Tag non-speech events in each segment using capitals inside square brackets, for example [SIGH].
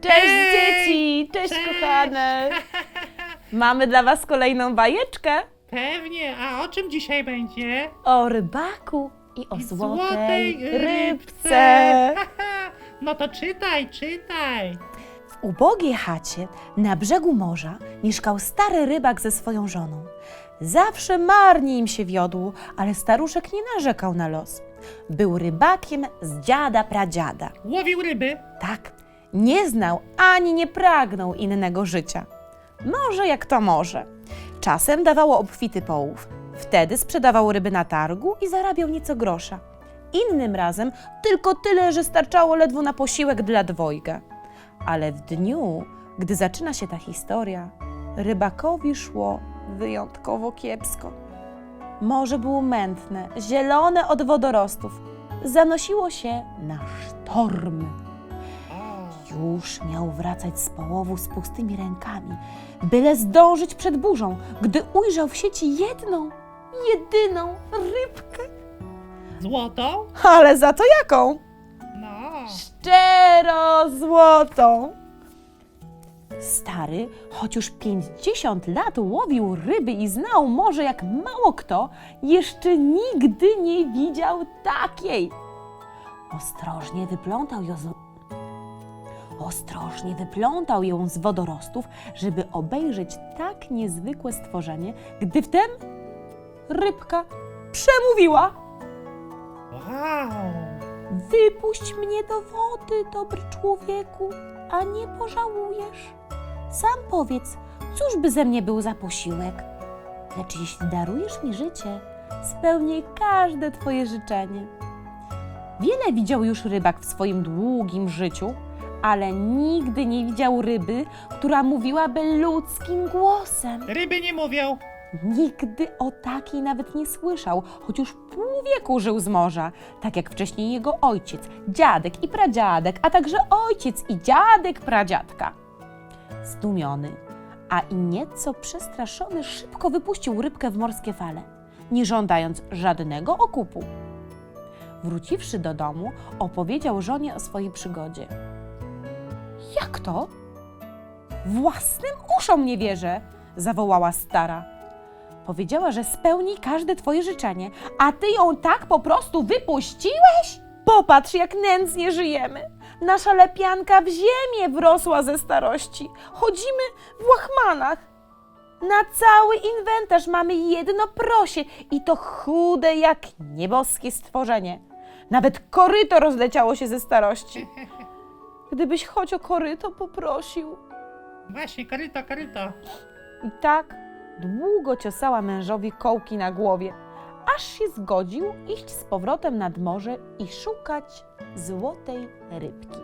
Cześć dzieci! Cześć, Cześć! kochane! [LAUGHS] Mamy dla was kolejną bajeczkę Pewnie, a o czym dzisiaj będzie? o rybaku i o I złotej rybce. [LAUGHS] No to czytaj, czytaj. Ubogiej chacie na brzegu morza mieszkał stary rybak ze swoją żoną. Zawsze marnie im się wiodło, ale staruszek nie narzekał na los. Był rybakiem z dziada pradziada. Łowił ryby. Tak, nie znał ani nie pragnął innego życia. Może jak to może. Czasem dawało obfity połów. Wtedy sprzedawał ryby na targu i zarabiał nieco grosza. Innym razem tylko tyle, że starczało ledwo na posiłek dla dwojga. Ale w dniu, gdy zaczyna się ta historia, rybakowi szło wyjątkowo kiepsko. Morze było mętne, zielone od wodorostów. Zanosiło się na sztormy. Już miał wracać z połowu z pustymi rękami, byle zdążyć przed burzą, gdy ujrzał w sieci jedną, jedyną rybkę. Złotą? Ale za to jaką? Szczero złotą. Stary, choć już 50 lat łowił ryby i znał morze jak mało kto, jeszcze nigdy nie widział takiej. Ostrożnie wyplątał ją z... Ostrożnie wyplątał ją z wodorostów, żeby obejrzeć tak niezwykłe stworzenie, gdy wtem rybka przemówiła. Wow. Wypuść mnie do wody, dobry człowieku, a nie pożałujesz. Sam powiedz, cóż by ze mnie był za posiłek? Lecz jeśli darujesz mi życie, spełnię każde twoje życzenie. Wiele widział już rybak w swoim długim życiu, ale nigdy nie widział ryby, która mówiłaby ludzkim głosem. Ryby nie mówią. Nigdy o takiej nawet nie słyszał, choć już pół wieku żył z morza, tak jak wcześniej jego ojciec, dziadek i pradziadek, a także ojciec i dziadek pradziadka. Zdumiony, a i nieco przestraszony, szybko wypuścił rybkę w morskie fale, nie żądając żadnego okupu. Wróciwszy do domu, opowiedział żonie o swojej przygodzie. Jak to? Własnym uszom nie wierzę, zawołała stara. Powiedziała, że spełni każde twoje życzenie, a ty ją tak po prostu wypuściłeś? Popatrz, jak nędznie żyjemy. Nasza lepianka w ziemię wrosła ze starości. Chodzimy w łachmanach. Na cały inwentarz mamy jedno prosie i to chude jak nieboskie stworzenie. Nawet koryto rozleciało się ze starości. Gdybyś choć o koryto poprosił. Właśnie, koryto, koryto. I tak długo ciosała mężowi kołki na głowie, aż się zgodził iść z powrotem nad morze i szukać złotej rybki.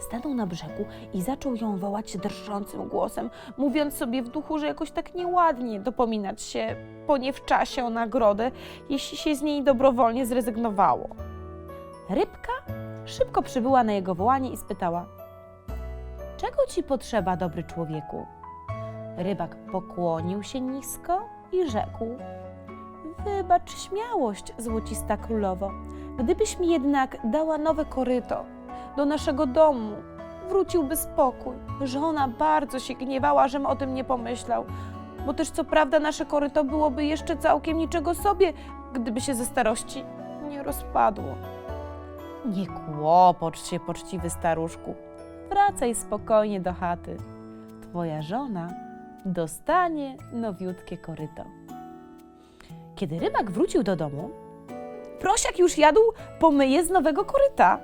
Stanął na brzegu i zaczął ją wołać drżącym głosem, mówiąc sobie w duchu, że jakoś tak nieładnie dopominać się po nie w czasie o nagrodę, jeśli się z niej dobrowolnie zrezygnowało. Rybka szybko przybyła na jego wołanie i spytała: Czego ci potrzeba, dobry człowieku? Rybak pokłonił się nisko i rzekł: Wybacz śmiałość, złocista królowo. Gdybyś mi jednak dała nowe koryto do naszego domu, wróciłby spokój. Żona bardzo się gniewała, żem o tym nie pomyślał, bo też co prawda nasze koryto byłoby jeszcze całkiem niczego sobie, gdyby się ze starości nie rozpadło. Nie kłopocz się, poczciwy staruszku. Wracaj spokojnie do chaty. Twoja żona dostanie nowiutkie koryto. Kiedy rybak wrócił do domu, prosiak już jadł pomyje z nowego koryta.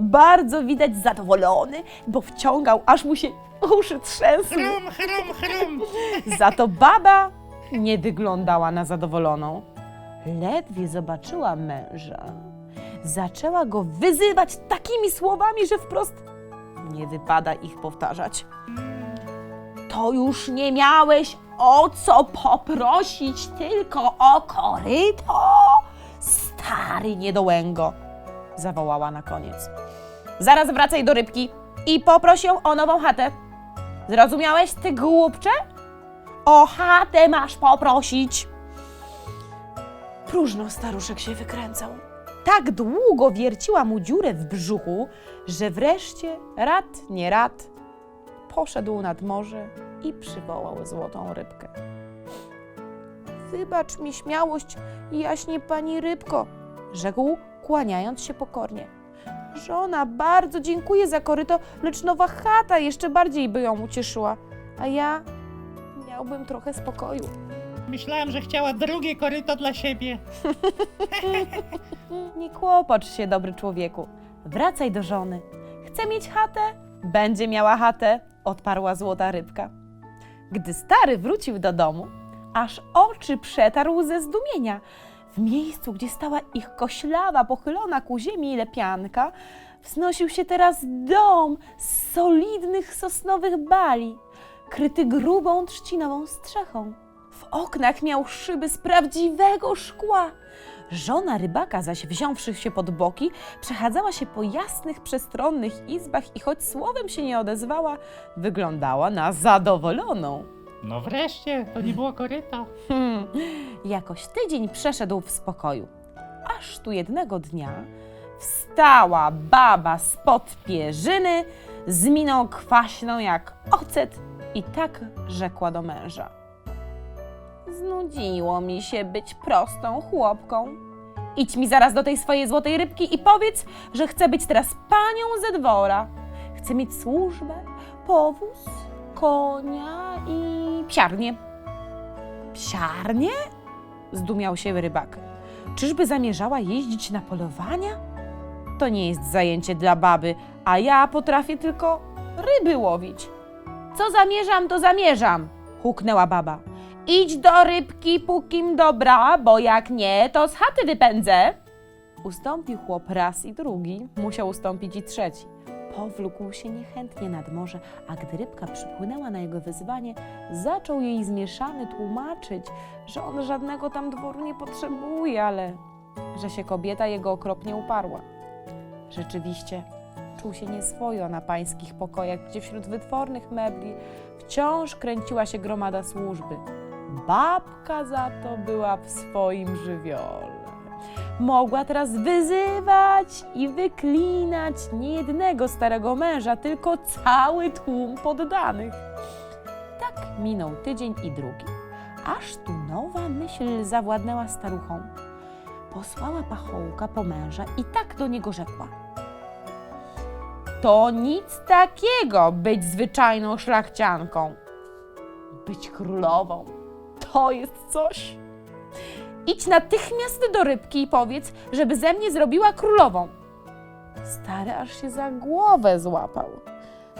Bardzo widać zadowolony, bo wciągał, aż mu się uszy trzęsły. Chrum, chrum, chrum. [LAUGHS] Za to baba nie wyglądała na zadowoloną. Ledwie zobaczyła męża. Zaczęła go wyzywać takimi słowami, że wprost nie wypada ich powtarzać. To już nie miałeś o co poprosić, tylko o koryto? Stary niedołęgo, zawołała na koniec. Zaraz wracaj do rybki i poproś ją o nową chatę. Zrozumiałeś, ty głupcze? O chatę masz poprosić. Próżno staruszek się wykręcał. Tak długo wierciła mu dziurę w brzuchu, że wreszcie, rad nie rad, poszedł nad morze i przywołał złotą rybkę. Wybacz mi śmiałość, jaśnie pani rybko, rzekł, kłaniając się pokornie. Żona bardzo dziękuję za koryto, lecz nowa chata jeszcze bardziej by ją ucieszyła, a ja miałbym trochę spokoju. Myślałem, że chciała drugie koryto dla siebie. [LAUGHS] Nie kłopocz się, dobry człowieku. Wracaj do żony. Chce mieć chatę? Będzie miała chatę, odparła złota rybka. Gdy stary wrócił do domu, aż oczy przetarł ze zdumienia. W miejscu, gdzie stała ich koślawa, pochylona ku ziemi lepianka, wznosił się teraz dom z solidnych sosnowych bali, kryty grubą trzcinową strzechą. W oknach miał szyby z prawdziwego szkła. Żona rybaka zaś, wziąwszy się pod boki, przechadzała się po jasnych, przestronnych izbach i choć słowem się nie odezwała, wyglądała na zadowoloną. No wreszcie, to nie było koryta. Hmm. Jakoś tydzień przeszedł w spokoju, aż tu jednego dnia wstała baba spod pierzyny z miną kwaśną jak ocet i tak rzekła do męża. Znudziło mi się być prostą chłopką. Idź mi zaraz do tej swojej złotej rybki i powiedz, że chcę być teraz panią ze dwora. Chcę mieć służbę, powóz, konia i psiarnię. Psiarnię? Zdumiał się rybak. Czyżby zamierzała jeździć na polowania? To nie jest zajęcie dla baby, a ja potrafię tylko ryby łowić. Co zamierzam, to zamierzam, huknęła baba. Idź do rybki, pókim dobra, bo jak nie, to z chaty wypędzę. Ustąpił chłop raz i drugi, musiał ustąpić i trzeci. Powlókł się niechętnie nad morze, a gdy rybka przypłynęła na jego wyzwanie, zaczął jej zmieszany tłumaczyć, że on żadnego tam dworu nie potrzebuje, ale że się kobieta jego okropnie uparła. Rzeczywiście, czuł się nieswojo na pańskich pokojach, gdzie wśród wytwornych mebli wciąż kręciła się gromada służby. Babka za to była w swoim żywiole. Mogła teraz wyzywać i wyklinać nie jednego starego męża, tylko cały tłum poddanych. Tak minął tydzień i drugi, aż tu nowa myśl zawładnęła staruchą. Posłała pachołka po męża i tak do niego rzekła. To nic takiego być zwyczajną szlachcianką. Być królową to jest coś. Idź natychmiast do rybki i powiedz, żeby ze mnie zrobiła królową. Stary aż się za głowę złapał.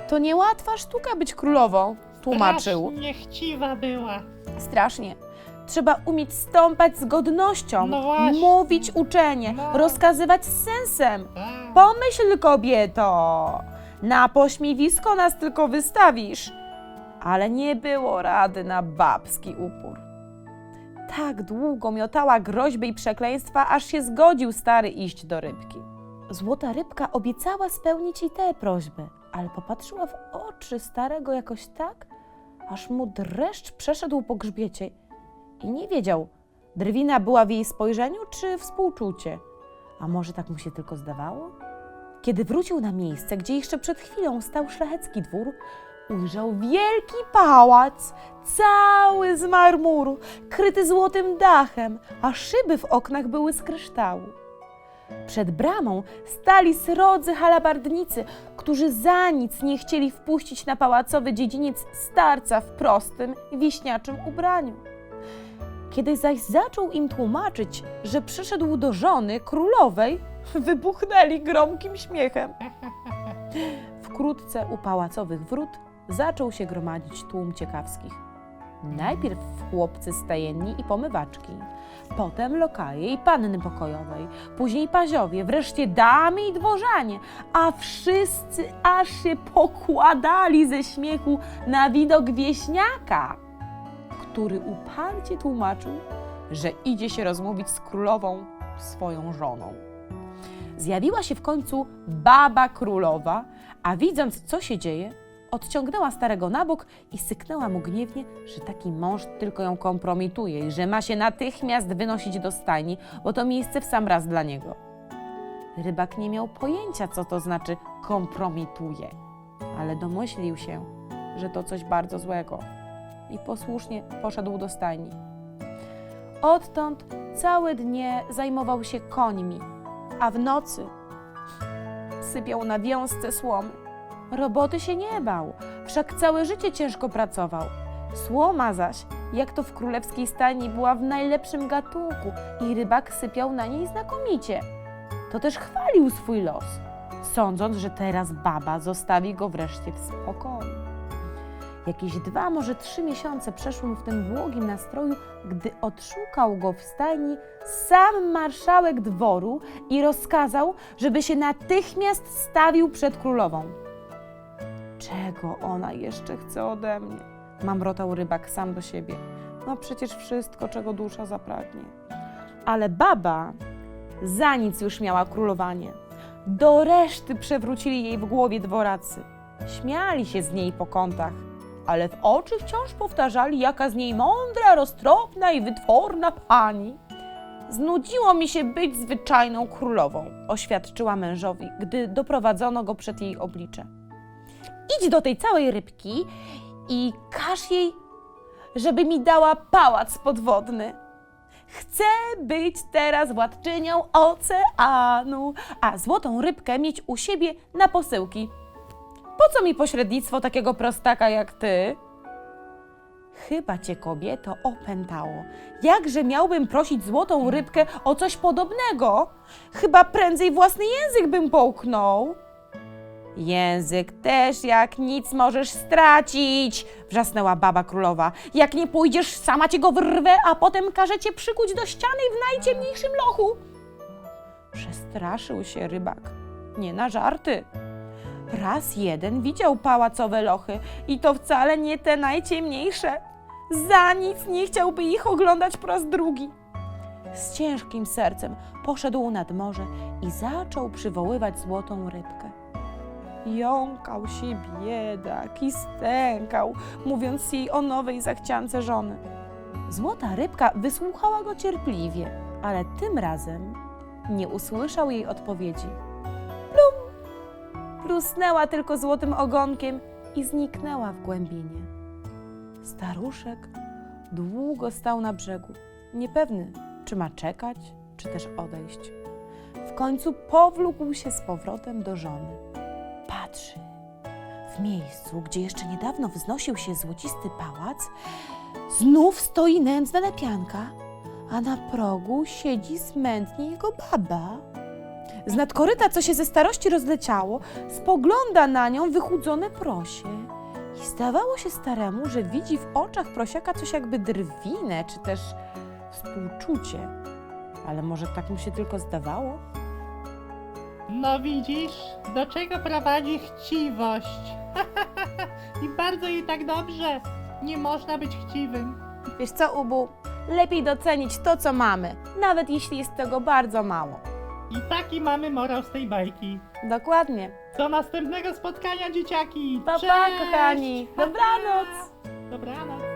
To niełatwa sztuka być królową, tłumaczył. Strasznie chciwa była. Strasznie. Trzeba umieć stąpać z godnością, No właśnie. mówić uczenie, No. rozkazywać z sensem. Tak. Pomyśl, kobieto, na pośmiewisko nas tylko wystawisz. Ale nie było rady na babski upór. Tak długo miotała groźby i przekleństwa, aż się zgodził stary iść do rybki. Złota rybka obiecała spełnić i tę prośbę, ale popatrzyła w oczy starego jakoś tak, aż mu dreszcz przeszedł po grzbiecie i nie wiedział, drwina była w jej spojrzeniu czy współczucie. A może tak mu się tylko zdawało? Kiedy wrócił na miejsce, gdzie jeszcze przed chwilą stał szlachecki dwór, ujrzał wielki pałac, cały z marmuru, kryty złotym dachem, a szyby w oknach były z kryształu. Przed bramą stali srodzy halabardnicy, którzy za nic nie chcieli wpuścić na pałacowy dziedziniec starca w prostym, wiśniaczym ubraniu. Kiedy zaś zaczął im tłumaczyć, że przyszedł do żony królowej, [LAUGHS] wybuchnęli gromkim śmiechem. [LAUGHS] Wkrótce u pałacowych wrót zaczął się gromadzić tłum ciekawskich. Najpierw chłopcy stajenni i pomywaczki, potem lokaje i panny pokojowej, później paziowie, wreszcie damy i dworzanie, a wszyscy aż się pokładali ze śmiechu na widok wieśniaka, który uparcie tłumaczył, że idzie się rozmówić z królową, swoją żoną. Zjawiła się w końcu baba królowa, a widząc, co się dzieje, Odciągnęła starego na bok i syknęła mu gniewnie, że taki mąż tylko ją kompromituje i że ma się natychmiast wynosić do stajni, bo to miejsce w sam raz dla niego. Rybak nie miał pojęcia, co to znaczy kompromituje, ale domyślił się, że to coś bardzo złego i posłusznie poszedł do stajni. Odtąd całe dnie zajmował się końmi, a w nocy sypiał na wiązce słomy. Roboty się nie bał, wszak całe życie ciężko pracował. Słoma zaś, jak to w królewskiej stajni, była w najlepszym gatunku i rybak sypiał na niej znakomicie. To też chwalił swój los, sądząc, że teraz baba zostawi go wreszcie w spokoju. Jakieś dwa, może trzy miesiące przeszły mu w tym błogim nastroju, gdy odszukał go w stajni sam marszałek dworu i rozkazał, żeby się natychmiast stawił przed królową. Czego ona jeszcze chce ode mnie? Mamrotał rybak sam do siebie. No przecież wszystko, czego dusza zapragnie. Ale baba za nic już miała królowanie. Do reszty przewrócili jej w głowie dworacy. Śmiali się z niej po kątach, ale w oczy wciąż powtarzali, jaka z niej mądra, roztropna i wytworna pani. Znudziło mi się być zwyczajną królową, oświadczyła mężowi, gdy doprowadzono go przed jej oblicze. Idź do tej całej rybki i każ jej, żeby mi dała pałac podwodny. Chcę być teraz władczynią oceanu, a złotą rybkę mieć u siebie na posyłki. Po co mi pośrednictwo takiego prostaka jak ty? Chyba cię kobieto opętało. Jakże miałbym prosić złotą rybkę o coś podobnego? Chyba prędzej własny język bym połknął. Język też jak nic możesz stracić, wrzasnęła baba królowa. Jak nie pójdziesz, sama cię go wyrwę, a potem każę cię przykuć do ściany w najciemniejszym lochu. Przestraszył się rybak. Nie na żarty. Raz jeden widział pałacowe lochy i to wcale nie te najciemniejsze. Za nic nie chciałby ich oglądać po raz drugi. Z ciężkim sercem poszedł nad morze i zaczął przywoływać złotą rybkę. Jąkał się biedak i stękał, mówiąc jej o nowej zachciance żony. Złota rybka wysłuchała go cierpliwie, ale tym razem nie usłyszał jej odpowiedzi. Plum! Prusnęła tylko złotym ogonkiem i zniknęła w głębinie. Staruszek długo stał na brzegu, niepewny, czy ma czekać, czy też odejść. W końcu powlókł się z powrotem do żony. Patrzy. W miejscu, gdzie jeszcze niedawno wznosił się złocisty pałac, znów stoi nędzna lepianka, a na progu siedzi smętnie jego baba. Z nad koryta, co się ze starości rozleciało, spogląda na nią wychudzone prosie. I zdawało się staremu, że widzi w oczach prosiaka coś jakby drwinę, czy też współczucie. Ale może tak mu się tylko zdawało? No widzisz, do czego prowadzi chciwość. [LAUGHS] I bardzo jej tak dobrze. Nie można być chciwym. Wiesz co, Ubu? Lepiej docenić to, co mamy, nawet jeśli jest tego bardzo mało. I taki mamy morał z tej bajki. Dokładnie. Do następnego spotkania, dzieciaki. Pa, pa, Cześć! kochani. [LAUGHS] Dobranoc. Dobranoc.